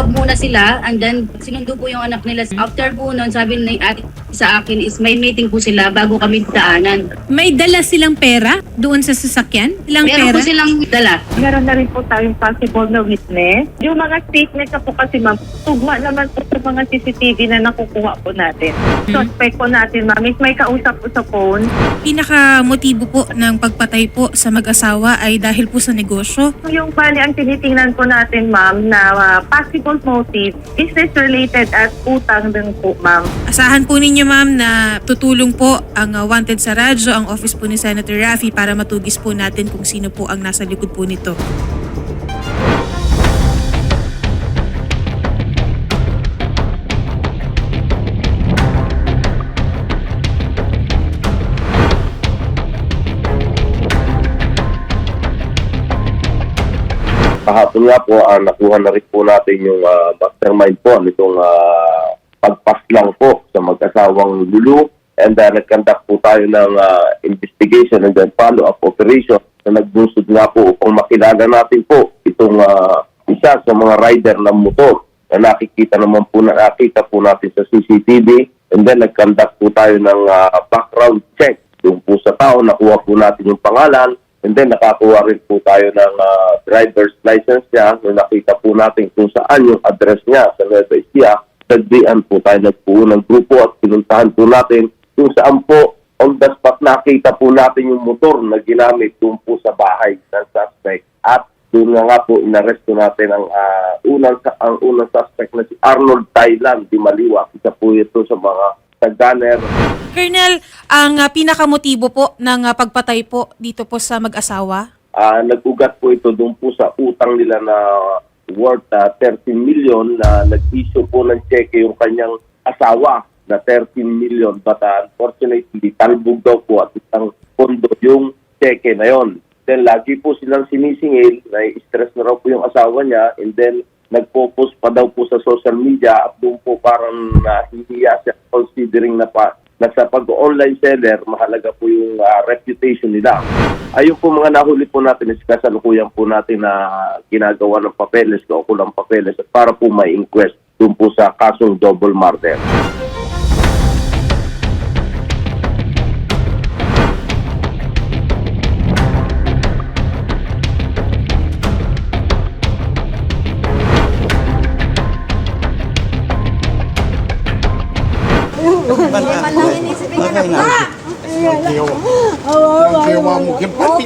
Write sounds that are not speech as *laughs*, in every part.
loob muna sila and then sinundo po yung anak nila. After po nun, sabi ni ate sa akin is may meeting po sila bago kami daanan. May dala silang pera doon sa sasakyan? Ilang Meron pera? po silang dala. Meron na rin po tayong possible na witness. Yung mga statement na po kasi ma'am, tugma naman po sa mga CCTV na nakukuha po natin. Suspect po natin ma'am is may kausap po sa phone. Pinaka motibo po ng pagpatay po sa mag-asawa ay dahil po sa negosyo. Yung bali ang tinitingnan po natin ma'am na uh, possible motive is related at utang din po ma'am. Asahan po ninyo ma'am na tutulong po ang uh, wanted sa radyo, ang office po ni Senator Raffy para matugis po natin kung sino po ang nasa likod po nito. Kahapon nga po, ah, nakuha na rin po natin yung ah, mastermind po nitong uh, pagpaslang po sa mag-asawang Lulu. And uh, nag-conduct po tayo ng ah, investigation and then follow-up operation na nagbunsod nga po upang makilala natin po itong ah, isa sa mga rider ng motor na nakikita naman po na nakita po natin sa CCTV. And then nag-conduct po tayo ng ah, background check doon po sa tao, nakuha po natin yung pangalan, And then nakakuha rin po tayo ng ah, driver's license niya nung nakita po natin kung saan yung address niya sa Nueva Ecija. Sagdian po tayo nagpuo ng grupo at pinuntahan po natin kung saan po on the spot nakita po natin yung motor na ginamit doon po sa bahay ng suspect. At doon nga nga po inaresto natin ang ah, unang ang unang suspect na si Arnold Thailand di Maliwa. Isa po ito sa mga tag-gunner Colonel, ang uh, pinakamotibo po ng uh, pagpatay po dito po sa mag-asawa? Ah, nag-ugat po ito doon po sa utang nila na worth ah, 13 million na nag-issue po ng cheque yung kanyang asawa na 13 million but ah, unfortunately talbog daw po at isang pondo yung cheque na yon. Then lagi po silang sinisingil, na-stress na raw po yung asawa niya and then nagpo-post pa daw po sa social media at doon po parang nahihiya siya considering na pa na sa pag-online seller, mahalaga po yung ah, reputation nila. Ayun po mga nahuli po natin is kasalukuyan po natin na ginagawa ng papeles, kaukulang papeles at para po may inquest doon po sa kasong double murder.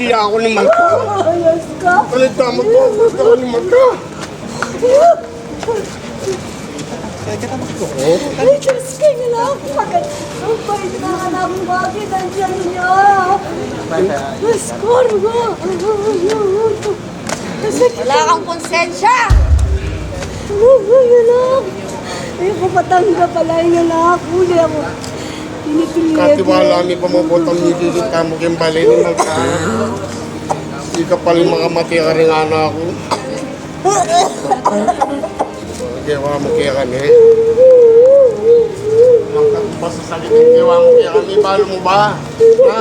Kipatila ako ng mangka. Kalita mo to, gusto ko ng mangka. Ay, Diyos ko, yun lang. Bakit? Ang bait na anak mo, bakit nandiyan niya? Diyos ko, ano? Wala kang konsensya! Yun lang? Ay, kapatangga pala yun anak. Huli ako. Katiwala ni pamabotang nililita ka mo kayong balay ng mangka. Hindi ka pala makamati ka rin anak ako. Kiyawa mo kaya kami. Mangka, basta salitin kiyawa mo kaya kami. Balo mo ba? Ha?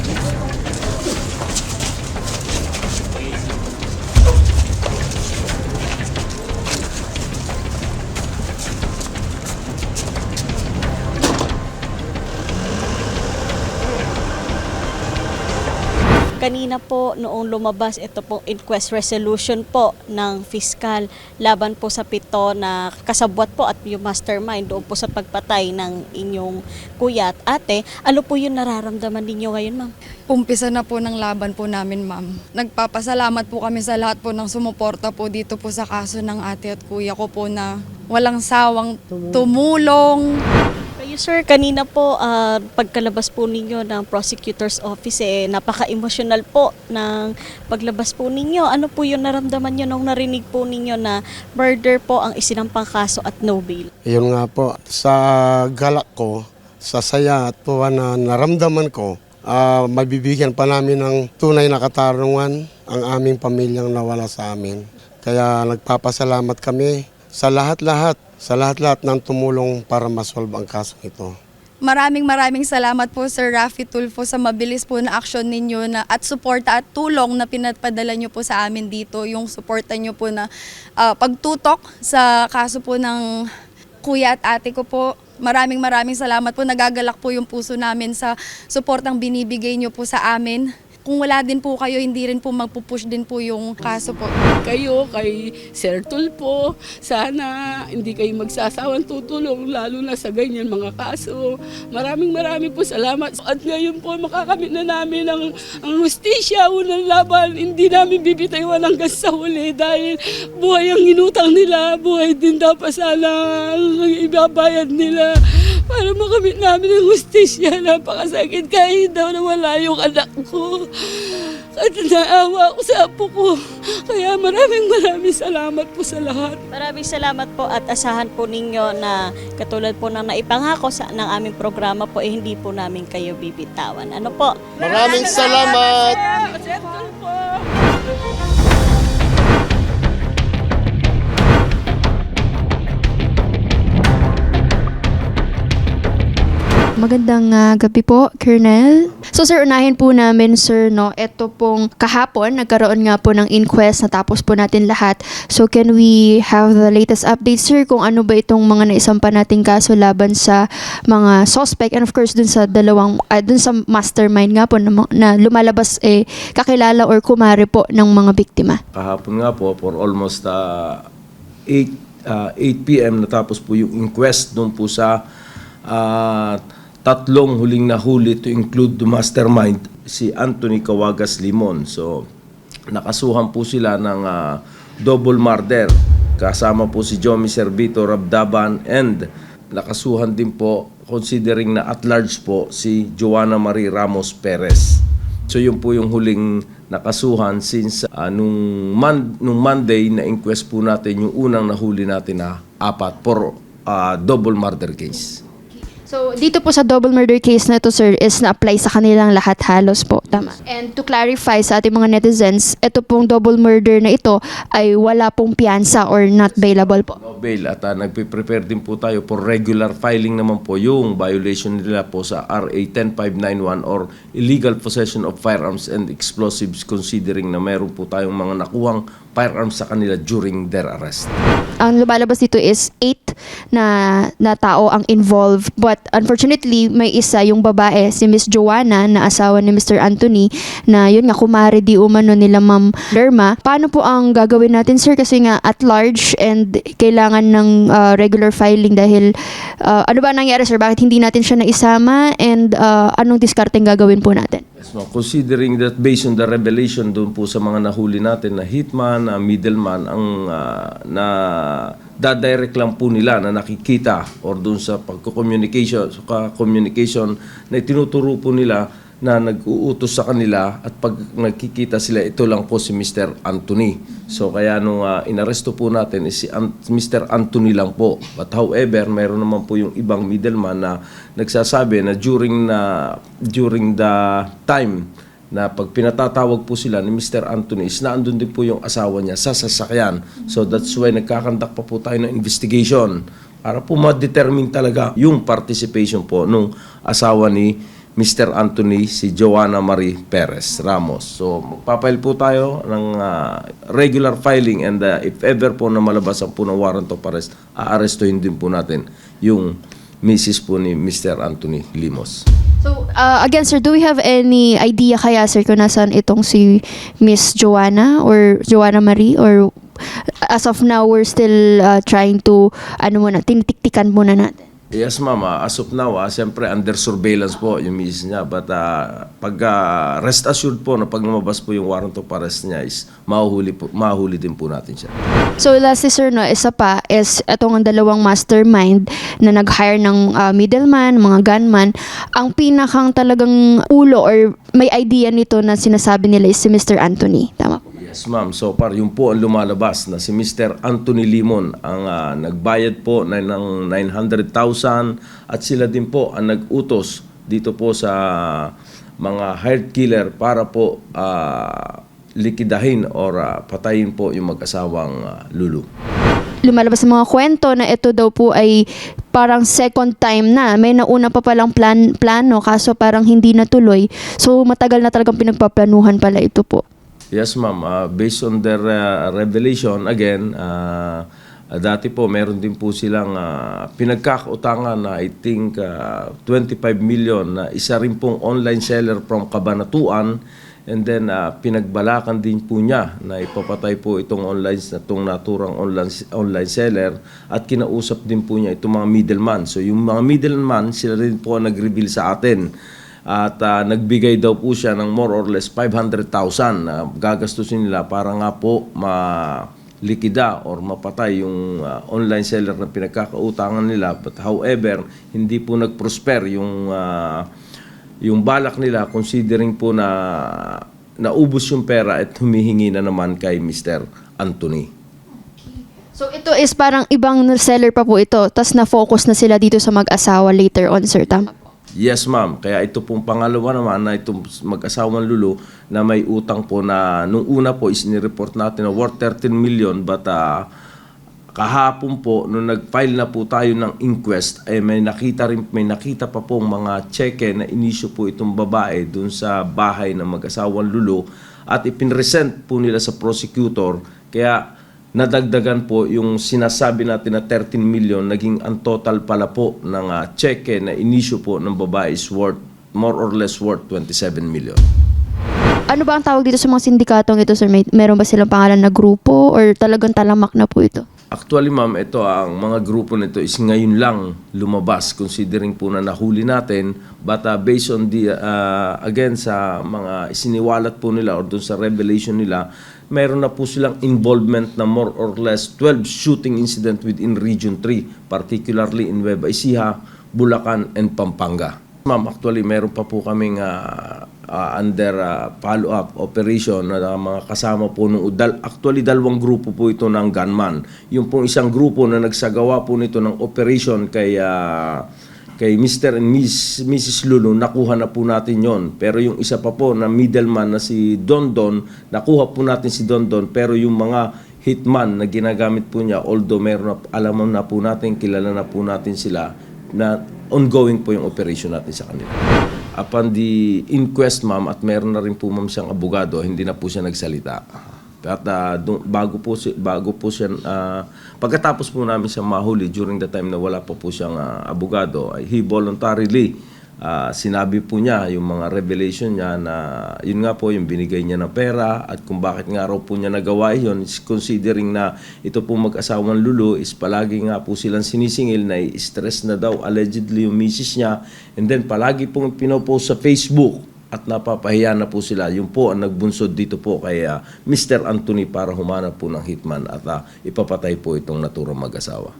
Kanina po noong lumabas ito pong inquest resolution po ng fiscal laban po sa pito na kasabwat po at yung mastermind doon po sa pagpatay ng inyong kuya at ate. Ano po yung nararamdaman ninyo ngayon ma'am? Umpisa na po ng laban po namin, ma'am. Nagpapasalamat po kami sa lahat po ng sumuporta po dito po sa kaso ng ate at kuya ko po na walang sawang tumulong. Kayo Kayo sir, kanina po ah, pagkalabas po ninyo ng prosecutor's office eh, napaka-emotional po ng paglabas po ninyo. Ano po yung naramdaman nyo nung narinig po ninyo na murder po ang isinampang kaso at no bail? Yun nga po, sa galak ko, sa saya at puwa na naramdaman ko, ah, mabibigyan pa namin ng tunay na katarungan ang aming pamilyang nawala sa amin. Kaya nagpapasalamat kami sa lahat-lahat, sa lahat-lahat ng tumulong para masolve ang kaso ito. Maraming maraming salamat po Sir Rafi Tulfo sa mabilis po na aksyon ninyo na at suporta at tulong na pinapadala nyo po sa amin dito. Yung suporta nyo po na ah, pagtutok sa kaso po ng kuya at ate ko po. Maraming maraming salamat po. Nagagalak po yung puso namin sa suportang binibigay nyo po sa amin. Kung wala din po kayo, hindi rin po magpupush din po yung kaso po. kayo, kay Sir Tulpo. Sana hindi kayo magsasawang tutulong, lalo na sa ganyan mga kaso. Maraming maraming po salamat. At ngayon po, makakamit na namin ang, ang justisya, unang laban. Hindi namin bibitaywan hanggang sa huli dahil buhay ang inutang nila. Buhay din dapat sana ang ibabayad nila para makamit namin ang justisya. Napakasakit kahit daw na wala yung anak ko. At naawa ako sa apo ko. Kaya maraming maraming salamat po sa lahat. Maraming salamat po at asahan po ninyo na katulad po ng naipangako sa ng aming programa po eh hindi po namin kayo bibitawan. Ano po? Maraming salamat! Sir Tulfo. Magandang ah, gabi po, Colonel. So sir, unahin po namin sir, no, ito pong kahapon, nagkaroon nga po ng inquest, natapos po natin lahat. So can we have the latest update sir kung ano ba itong mga naisampa nating kaso laban sa mga suspect and of course dun sa dalawang, ah, dun sa mastermind nga po na, na lumalabas eh kakilala or kumare po ng mga biktima. kahapon nga po for almost uh, 8 uh, 8 PM natapos po yung inquest doon po sa uh, tatlong huling nahuli to include the mastermind si Anthony Cawagas Limon. So nakasuhan po sila ng uh, double murder kasama po si Jomi Servito Rabdaban and nakasuhan din po considering na at large po si Joanna Marie Ramos Perez. So yun po yung huling nakasuhan since ah, nung, mon- nung Monday na inquest po natin yung unang nahuli natin na apat for ah, double murder case. So, dito po sa double murder case na to, sir, is na-apply sa kanilang lahat halos po. Tama. And to clarify sa ating mga netizens, ito pong double murder na ito ay wala pong piyansa or not bailable po. No bail at ah, nagpe-prepare din po tayo for regular filing naman po yung violation nila po sa RA 10591 or illegal possession of firearms and explosives considering na meron po tayong mga nakuhang firearms sa kanila during their arrest. Ang lumalabas dito is 8 na, na tao ang involved. But unfortunately, may isa yung babae, si Miss Joanna, na asawa ni Mr. Anthony, na yun nga, kumare di umano nila Ma'am Lerma. Paano po ang gagawin natin, sir? Kasi nga at large and kailangan ng uh, regular filing dahil uh, ano ba nangyari, sir? Bakit hindi natin siya naisama? And uh, anong discarding gagawin po natin? Yes, ma'am. Considering that based on the revelation doon po sa mga nahuli natin na hitman, na middleman, ang ah, na dadirect lang po nila na nakikita or doon sa pagko-communication, sa communication na tinuturo po nila na nag-uutos sa kanila at pag nagkikita sila, ito lang po si Mr. Anthony. So kaya nung ah, inaresto po natin is si Mr. Anthony lang po. But however, mayroon naman po yung ibang middleman na nagsasabi na during na during the time na pag pinatatawag po sila ni Mr. Anthony is naandun din po yung asawa niya sa sasakyan. So that's why nagkakandak pa po tayo ng investigation para po ma-determine talaga yung participation po nung asawa ni Mr. Anthony, si Joanna Marie Perez Ramos. So, magpapail po tayo ng ah, regular filing and ah, if ever po na malabasan po ng warrant of arrest, aarestuhin din po natin yung misis po ni Mr. Anthony Limos. So, uh, again, sir, do we have any idea kaya, sir, kung nasaan itong si Miss Joanna or Joanna Marie? Or as of now, we're still uh, trying to, ano muna, tinitiktikan muna natin. Yes, ma'am. Ah, as of now, ah, siyempre under surveillance po yung misis niya. But ah, pag ah, rest assured po na pag lumabas po yung warrant of arrest niya is mahuhuli, po, mahuhuli din po natin siya. So lastly sir, no, isa pa is itong ang dalawang mastermind na nag-hire ng ah, middleman, mga gunman. Ang pinakang talagang ulo or may idea nito na sinasabi nila is si Mr. Anthony. Tama po. Yes, ma'am. So far, yun po ang lumalabas na si Mr. Anthony Limon ang ah, nagbayad po na, ng 900,000 at sila din po ang nag-utos dito po sa mga hired killer para po ah, likidahin or ah, patayin po yung mag-asawang ah, Lulu. Lumalabas sa mga kwento na ito daw po ay parang second time na. May nauna pa palang plan, plano kaso parang hindi natuloy. So matagal na talagang pinagpaplanuhan pala ito po. Yes, ma'am. Ah, based on their ah, revelation, again, ah, dati po meron din po silang ah, pinagkakautangan na I think ah, 25 million na isa rin pong online seller from Cabanatuan and then ah, pinagbalakan din po niya na ipapatay po itong online na itong naturang online online seller at kinausap din po niya itong mga middleman. So yung mga middleman sila rin po ang nag-reveal sa atin at ah, nagbigay daw po siya ng more or less 500,000 na gagastusin nila para nga po ma-likida or mapatay yung ah, online seller na pinagkakautangan nila. But however, hindi po nag-prosper yung ah, yung balak nila considering po na naubos yung pera at humihingi na naman kay Mr. Anthony. So ito is parang ibang seller pa po ito. Tapos na-focus na sila dito sa mag-asawa later on, sir. Tama po. Yes, ma'am. Kaya ito pong pangalawa naman na itong mag-asawang Lulu na may utang po na nung una po is ni-report natin na worth 13 million but ah, kahapon po nung nag-file na po tayo ng inquest ay may nakita rin may nakita pa pong mga cheque na inisyu po itong babae dun sa bahay ng mag-asawang Lulu at ipinresent po nila sa prosecutor kaya nadagdagan po yung sinasabi natin na 13 million, naging ang total pala po ng ah, cheque na inisyu po ng babae is worth, more or less worth 27 million. Ano ba ang tawag dito sa mga sindikatong ito, sir? May, meron ba silang pangalan na grupo or talagang talamak na po ito? Actually, ma'am, ito ang mga grupo nito is ngayon lang lumabas considering po na nahuli natin but ah, based on the ah, again sa mga isiniwalat po nila or dun sa revelation nila meron na po silang involvement na more or less 12 shooting incident within Region 3 particularly in Nueva Ecija, Bulacan and Pampanga. Ma'am, actually meron pa po kaming ah, ah, under ah, follow-up operation na ah, mga kasama po nung dal, actually dalawang grupo po ito ng gunman. Yung pong isang grupo na nagsagawa po nito ng operation kay ah, kay Mr. and Miss, Mrs. Lulu, nakuha na po natin yon. Pero yung isa pa po na middleman na si Don Don, nakuha po natin si Don Don. Pero yung mga hitman na ginagamit po niya, although meron na, alam na po natin, kilala na po natin sila, na ongoing po yung operation natin sa kanila. Upon the inquest, ma'am, at meron na rin po ma'am siyang abogado, hindi na po siya nagsalita. At dun- bago po bago po siya ah, pagkatapos po namin siya mahuli during the time na wala pa po siyang ah, abogado, he voluntarily ah, sinabi po niya yung mga revelation niya na yun nga po yung binigay niya ng pera at kung bakit nga raw po niya nagawa yun is considering na ito po mag-asawang Lulu is palagi nga po silang sinisingil na stress na daw allegedly yung misis niya. And then palagi pong pinopost sa Facebook at napapahiya na po sila. Yung po ang nagbunsod dito po kay ah, Mr. Anthony para humanap po ng hitman at ah, ipapatay po itong naturang mag-asawa.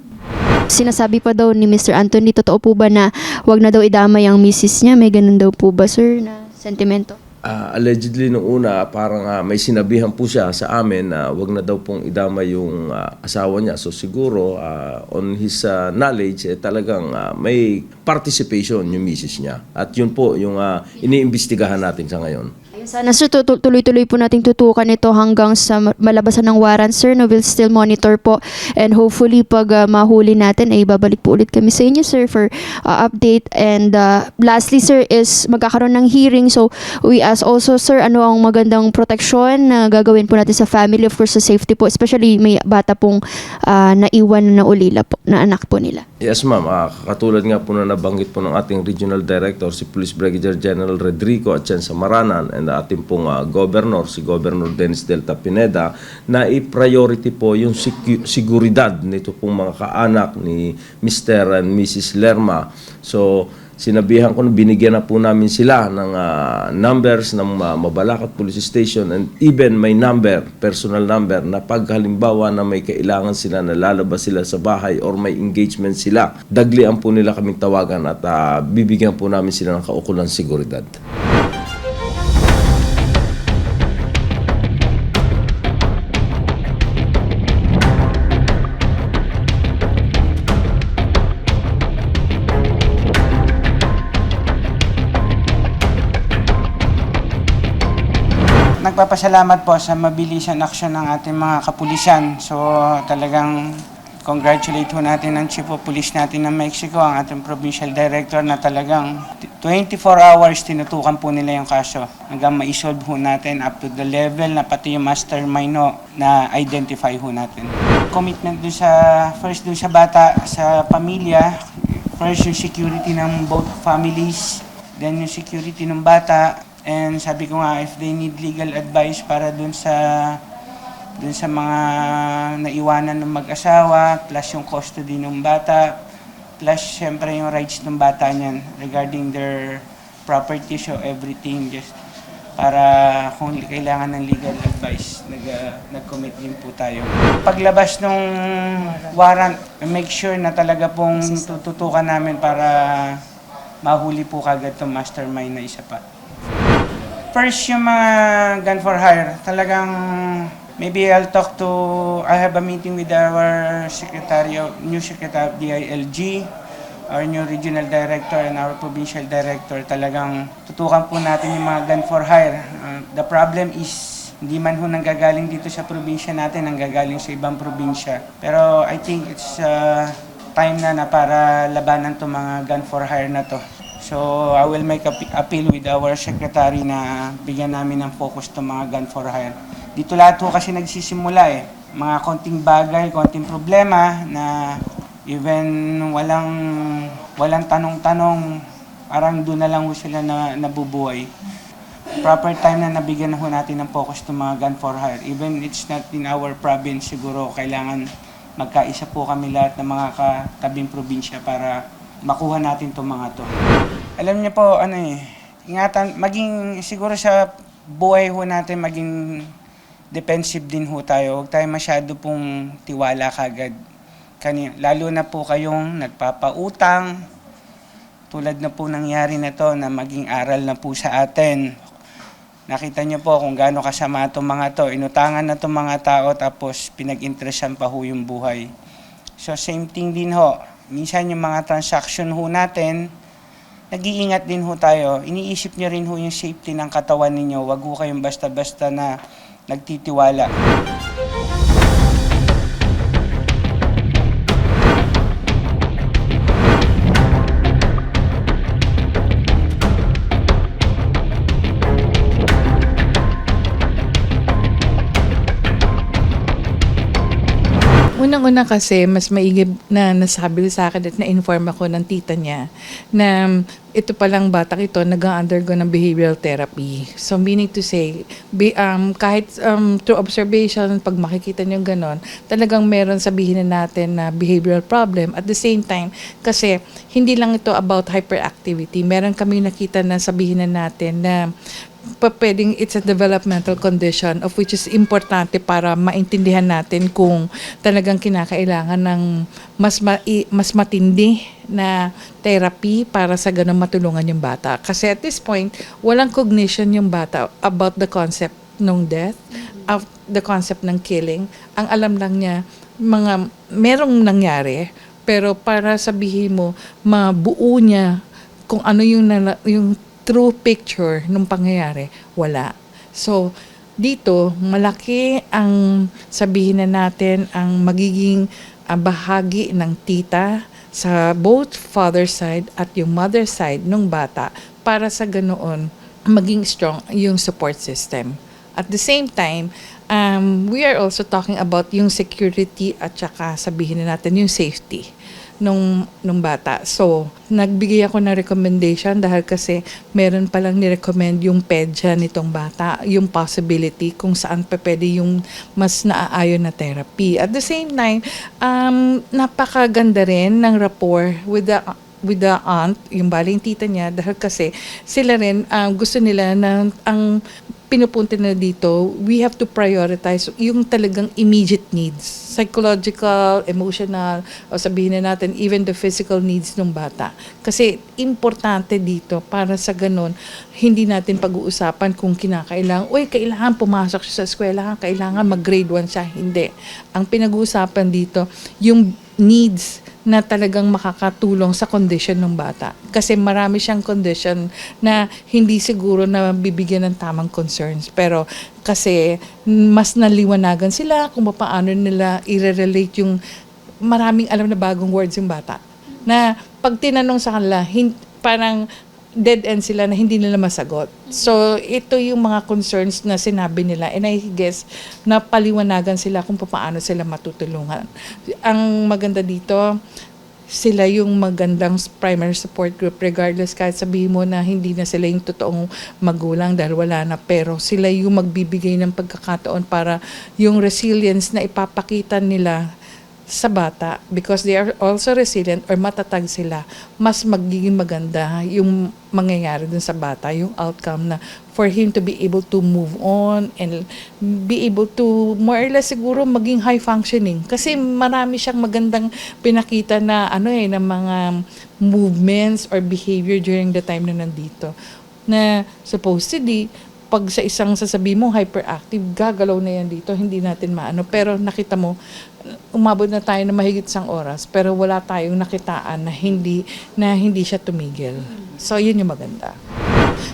Sinasabi pa daw ni Mr. Anthony, totoo po ba na wag na daw idamay ang misis niya? May ganun daw po ba, sir, na sentimento? Ah, allegedly nung una parang ah, may sinabihan po siya sa amin na wag na daw pong idama yung ah, asawa niya. So siguro ah, on his ah, knowledge eh, talagang ah, may participation yung misis niya. At yun po yung ah, iniimbestigahan natin sa ngayon. Sana sir, tuloy-tuloy po nating tutukan ito hanggang sa ma- malabasan ng warrant, sir. No, we'll still monitor po. And hopefully, pag ah, mahuli natin, ay babalik po ulit kami sa inyo, sir, for ah, update. And ah, lastly, sir, is magkakaroon ng hearing. So, we ask also, sir, ano ang magandang protection na gagawin po natin sa family, of course, sa safety po. Especially, may bata pong ah, naiwan na ulila po, na anak po nila. Yes, ma'am. Ah, katulad nga po na nabanggit po ng ating regional director, si Police Brigadier General Rodrigo Atienza Maranan, and ating pong ah, governor, si Governor Dennis Delta Pineda, na i-priority po yung seguridad nito pong mga kaanak ni Mr. and Mrs. Lerma. So, sinabihan ko na binigyan na po namin sila ng ah, numbers ng ah, Mabalacat Police Station and even may number, personal number na pag halimbawa na may kailangan sila na lalabas sila sa bahay or may engagement sila, daglian po nila kaming tawagan at ah, bibigyan po namin sila ng kaukulang seguridad. Nagpapasalamat po sa mabilisan aksyon ng ating mga kapulisan. So talagang congratulate ho natin ang Chief of Police natin ng Mexico, ang ating Provincial Director na talagang 24 hours tinutukan po nila yung kaso hanggang ma-solve ho natin up to the level na pati yung mastermind ho na identify ho natin. Commitment dun sa, first dun sa bata, sa pamilya, first yung security ng both families, then yung security ng bata, And sabi ko nga, if they need legal advice para dun sa dun sa mga naiwanan ng mag-asawa, plus yung custody ng bata, plus syempre yung rights ng bata niyan regarding their property, so everything, just para kung kailangan ng legal advice, nag, uh, nag-commit din po tayo. Paglabas ng warrant, make sure na talaga pong tututukan namin para mahuli po kagad itong mastermind na isa pa. First, yung mga gun for hire, talagang maybe I'll talk to, I have a meeting with our secretary, of- new secretary of DILG, our new regional director and our provincial director. Talagang tutukan po natin yung mga gun for hire. Uh, the problem is, hindi man ho nanggagaling dito sa probinsya natin, nanggagaling sa ibang probinsya. Pero I think it's uh, time na na para labanan to mga gun for hire na to. So, I will make a appeal with our secretary na bigyan namin ng focus to mga gun for hire. Dito lahat ho kasi nagsisimula eh. Mga konting bagay, konting problema na even walang walang tanong-tanong, parang doon na lang ho sila na nabubuhay. Proper time na nabigyan na ho natin ng focus to mga gun for hire. Even it's not in our province, siguro kailangan magkaisa po kami lahat ng mga katabing probinsya para makuha natin itong mga to. Alam niyo po, ano eh, ingatan, maging siguro sa buhay ho natin, maging defensive din ho tayo. Huwag tayo masyado pong tiwala kagad. Kani, lalo na po kayong nagpapautang, tulad na po nangyari na to na maging aral na po sa atin. Nakita niyo po kung gaano kasama itong mga to. Inutangan na itong mga tao tapos pinag-interesan pa ho yung buhay. So same thing din ho. Minsan yung mga transaction ho natin, nag-iingat din ho tayo. Iniisip niyo rin ho yung safety ng katawan ninyo. Huwag ho kayong basta-basta na nagtitiwala. Unang-una kasi, mas maigib na nasabi sa akin at na-inform ako ng tita niya na ito palang bata ito nag-undergo ng behavioral therapy. So meaning to say, be, um, kahit um, through observation, pag makikita niyo ganon, talagang meron sabihin na natin na behavioral problem. At the same time, kasi hindi lang ito about hyperactivity. Meron kami nakita na sabihin na natin na pwedeng it's a developmental condition of which is importante para maintindihan natin kung talagang kinakailangan ng mas ma- mas matindi na therapy para sa ganun matulungan yung bata. Kasi at this point, walang cognition yung bata about the concept ng death, of the concept ng killing. Ang alam lang niya, mga merong nangyari, pero para sabihin mo, mabuo niya kung ano yung, yung true picture ng pangyayari, wala. So, dito, malaki ang sabihin na natin ang magiging ah, bahagi ng tita sa both father side at yung mother side ng bata para sa ganoon maging strong yung support system. At the same time, um, we are also talking about yung security at saka sabihin na natin yung safety nung nung bata. So, nagbigay ako ng recommendation dahil kasi meron palang ni-recommend yung PEDSA nitong bata, yung possibility kung saan pa pwede yung mas naaayon na therapy. At the same time, um, napakaganda rin ng rapport with the with the aunt, yung baling tita niya, dahil kasi sila rin um, gusto nila na ang pinupunta na dito, we have to prioritize yung talagang immediate needs. Psychological, emotional, o sabihin na natin, even the physical needs ng bata. Kasi importante dito para sa ganun, hindi natin pag-uusapan kung kinakailangan, uy, kailangan pumasok siya sa eskwela, kailangan mag-grade 1 siya. Hindi. Ang pinag-uusapan dito, yung needs na talagang makakatulong sa condition ng bata. Kasi marami siyang condition na hindi siguro na bibigyan ng tamang concerns. Pero kasi mas naliwanagan sila kung paano nila i-relate yung maraming alam na bagong words yung bata. Na pag tinanong sa kanila, hin- parang dead end sila na hindi nila masagot. So, ito yung mga concerns na sinabi nila and I guess na paliwanagan sila kung paano sila matutulungan. Ang maganda dito, sila yung magandang primary support group regardless kahit sabihin mo na hindi na sila yung totoong magulang dahil wala na pero sila yung magbibigay ng pagkakataon para yung resilience na ipapakita nila sa bata because they are also resilient or matatag sila, mas magiging maganda yung mangyayari dun sa bata, yung outcome na for him to be able to move on and be able to more or less siguro maging high functioning. Kasi marami siyang magandang pinakita na ano eh, na mga movements or behavior during the time na nandito. Na supposedly, pag sa isang sasabi mo hyperactive, gagalaw na yan dito, hindi natin maano. Pero nakita mo, umabot na tayo na mahigit isang oras, pero wala tayong nakitaan na hindi, na hindi siya tumigil. So, yun yung maganda.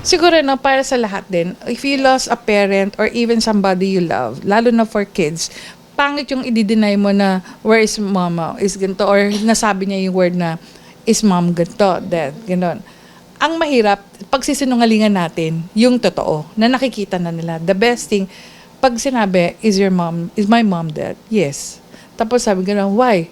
Siguro na para sa lahat din, if you lost a parent or even somebody you love, lalo na for kids, pangit yung i-deny mo na where is mama, is ganito, or nasabi niya yung word na is mom ganito, dead, ganon. Ang mahirap, pag sisinungalingan natin, yung totoo, na nakikita na nila. The best thing, pag sinabi, is your mom, is my mom dead? Yes. Tapos sabi gano'n, why?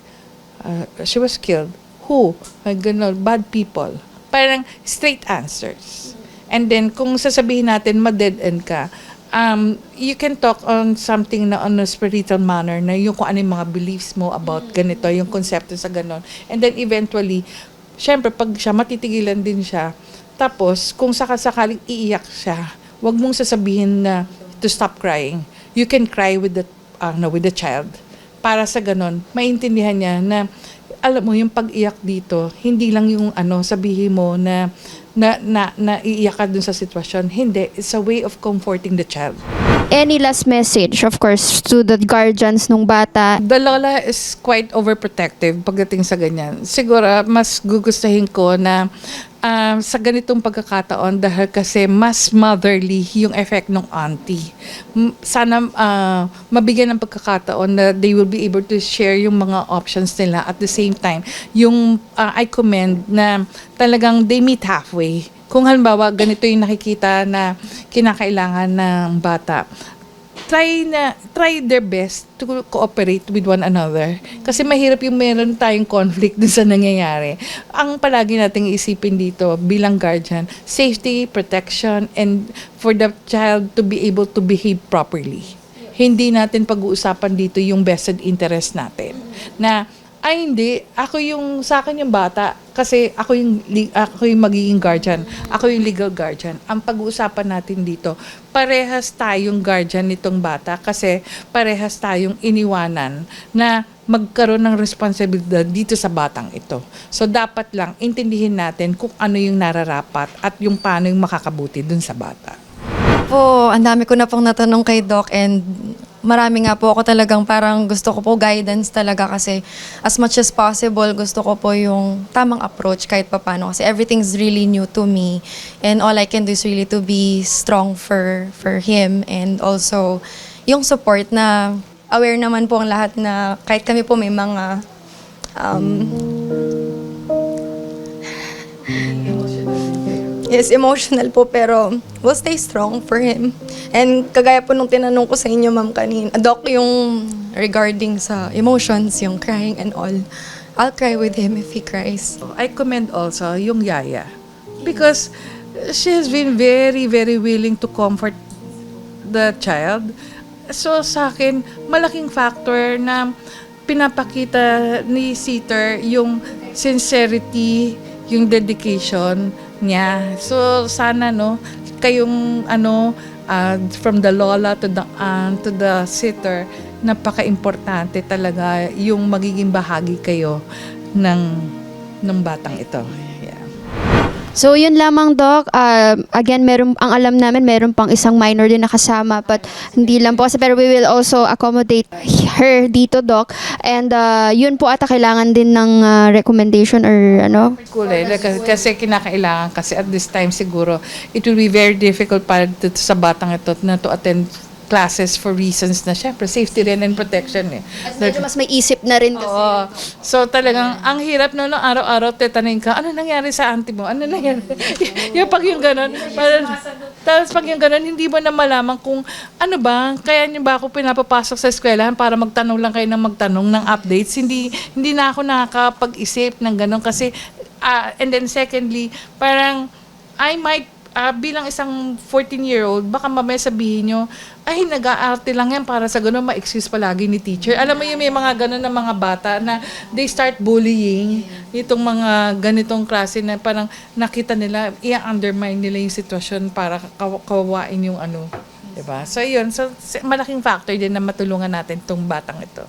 Uh, she was killed. Who? Ay, gano'n, bad people. Parang straight answers. And then, kung sasabihin natin, ma-dead end ka, um, you can talk on something na on a spiritual manner na yung kung ano yung mga beliefs mo about ganito, yung konsepto sa ganon. And then eventually, syempre, pag siya, matitigilan din siya. Tapos, kung sakasakaling iiyak siya, wag mong sasabihin na to stop crying. You can cry with the, uh, no, with the child. Para sa ganon, maintindihan niya na alam mo, yung pag-iyak dito, hindi lang yung ano, sabihin mo na na, na, na iiyak ka dun sa sitwasyon. Hindi. It's a way of comforting the child. Any last message, of course, to the guardians nung bata? The lola is quite overprotective pagdating sa ganyan. Siguro, mas gugustuhin ko na um, sa ganitong pagkakataon dahil kasi mas motherly yung effect ng auntie. Sana uh, mabigyan ng pagkakataon na they will be able to share yung mga options nila at the same time. Yung uh, I commend na talagang they meet halfway. Kung halimbawa ganito yung nakikita na kinakailangan ng bata, try na try their best to cooperate with one another. Kasi mahirap yung meron tayong conflict *laughs* dun sa nangyayari. Ang palagi nating isipin dito bilang guardian safety protection and for the child to be able to behave properly. Hindi natin pag-uusapan dito yung vested interest natin. Na ay hindi, ako yung sa akin yung bata kasi ako yung ako yung magiging guardian. Ako yung legal guardian. Ang pag-uusapan natin dito, parehas tayong guardian nitong bata kasi parehas tayong iniwanan na magkaroon ng responsibilidad dito sa batang ito. So dapat lang intindihin natin kung ano yung nararapat at yung paano yung makakabuti dun sa bata. Po, ang dami ko na pong natanong kay Doc and marami nga po ako talagang parang gusto ko po guidance talaga kasi as much as possible gusto ko po yung tamang approach kahit papano kasi everything's really new to me. And all I can do is really to be strong for for him and also yung support na aware naman po ang lahat na kahit kami po may mga um, Yes, emotional po pero we'll stay strong for him. And kagaya po nung tinanong ko sa inyo ma'am kanina, Doc, yung regarding sa emotions, yung crying and all, I'll cry with him if he cries. I commend also yung yaya because she has been very, very willing to comfort the child. So sa akin, malaking factor na pinapakita ni Sitter yung sincerity, yung dedication niya. So sana no, kayong ano uh, from the lola to the aunt to the sitter, napaka-importante talaga yung magiging bahagi kayo ng ng batang ito. So yun lamang Doc. Ah, again, meron ang alam namin meron pang isang minor din nakasama but hindi lang po kasi pero we will also accommodate her dito Doc. And ah, yun po ata kailangan din ng ah, recommendation or ano. Cool eh. Kasi kinakailangan kasi at this time siguro it will be very difficult para to- sa batang ito na to attend classes for reasons na syempre safety rin and protection eh. Medyo mas may isip na rin kasi. Oo. So talagang ang hirap no, no araw-araw tetanin ka, ano nangyari sa auntie mo? Ano nangyari? *laughs* yung pag yung ganun, parang, tapos pag yung ganun, hindi mo na malaman kung ano ba, kaya niyo ba ako pinapapasok sa eskwelahan para magtanong lang kayo ng magtanong ng updates? Hindi hindi na ako nakakapag-isip ng ganun kasi ah, and then secondly, parang I might ah, bilang isang 14-year-old, baka mamaya sabihin nyo, ay, nag-aarte lang yan para sa ganun, ma-excuse palagi ni teacher. Alam mo yung may mga ganun na mga bata na they start bullying itong mga ganitong klase na parang nakita nila, i-undermine nila yung sitwasyon para kaw- kawawain yung ano. Diba? So, yun. So, malaking factor din na matulungan natin itong batang ito.